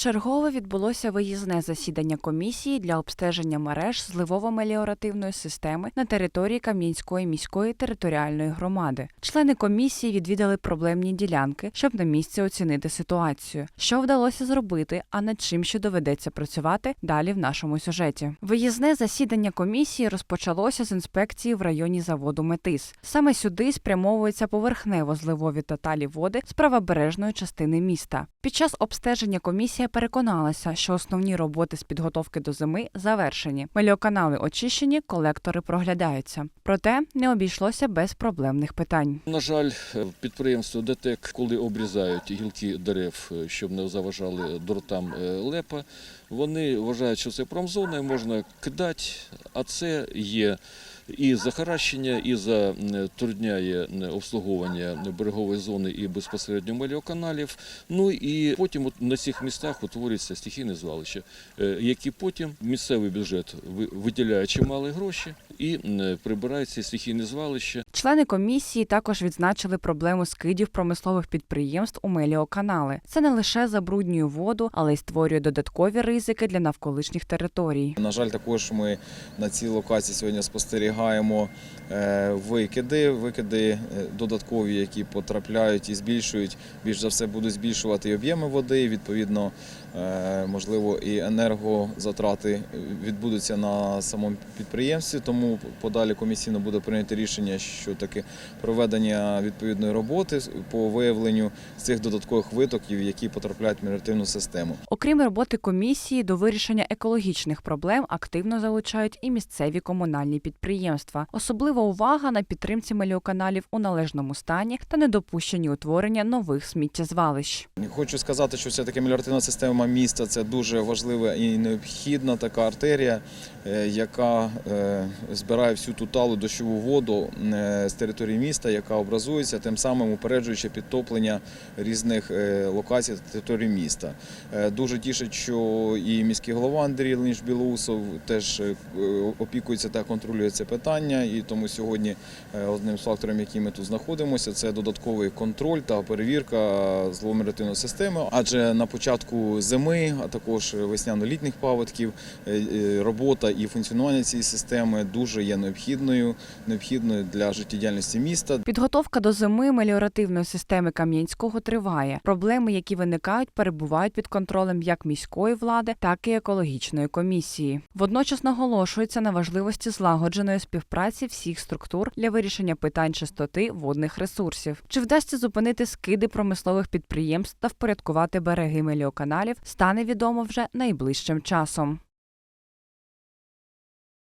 Вчергове відбулося виїзне засідання комісії для обстеження мереж зливово-меліоративної системи на території Кам'янської міської територіальної громади. Члени комісії відвідали проблемні ділянки, щоб на місці оцінити ситуацію, що вдалося зробити, а над чим ще доведеться працювати далі в нашому сюжеті. Виїзне засідання комісії розпочалося з інспекції в районі заводу Метис. Саме сюди спрямовуються поверхнево зливові та талі води з правобережної частини міста. Під час обстеження комісія переконалася, що основні роботи з підготовки до зими завершені. Меліоканали очищені, колектори проглядаються. Проте не обійшлося без проблемних питань. На жаль, підприємство ДТЕК, коли обрізають гілки дерев, щоб не заважали дротам е, лепа, вони вважають, що це промзона можна кидати, а це є і захаращення, і затрудняє обслуговування берегової зони і безпосередньо меліоканалів. Ну і потім от на цих містах утворюється стихійне звалище, е, які потім місцевий бюджет виділяє чималі гроші і прибирає ці стихійні. Члени комісії також відзначили проблему скидів промислових підприємств у меліоканали. Це не лише забруднює воду, але й створює додаткові ризики для навколишніх територій. На жаль, також ми на цій локації сьогодні спостерігаємо е, викиди, викиди е, додаткові, які потрапляють і збільшують. Більш за все будуть збільшувати і об'єми води. Відповідно, е, можливо, і енергозатрати відбудуться на самому підприємстві. Тому подалі комісійно буде прийнято рішення, що таки проведення відповідної роботи по виявленню цих додаткових витоків, які потрапляють в меліоративну систему. Окрім роботи комісії, до вирішення екологічних проблем активно залучають і місцеві комунальні підприємства. Особлива увага на підтримці меліоканалів у належному стані та недопущенні утворення нових сміттєзвалищ. Хочу сказати, що все-таки меліоративна система міста це дуже важлива і необхідна така артерія, е, яка е, збирає всю ту талу дощову воду е, з території міста, яка образується, тим самим упереджуючи підтоплення різних е, локацій та території міста. Е, Дуже тішить, що і міський голова Андрій Леніч Білоусов теж опікується та контролює це питання. І тому сьогодні одним з факторів, який ми тут знаходимося, це додатковий контроль та перевірка зловомеретивної системи. Адже на початку зими, а також весняно-літніх паводків, робота і функціонування цієї системи дуже є необхідною, необхідною для життєдіяльності міста. Підготовка до зими меліоративної системи Кам'янського триває. Проблеми, які виникають, перебувають під контролем як міської влади, так і екологічної комісії. Водночас наголошується на важливості злагодженої співпраці всіх структур для вирішення питань чистоти водних ресурсів. Чи вдасться зупинити скиди промислових підприємств та впорядкувати береги меліоканалів, стане відомо вже найближчим часом.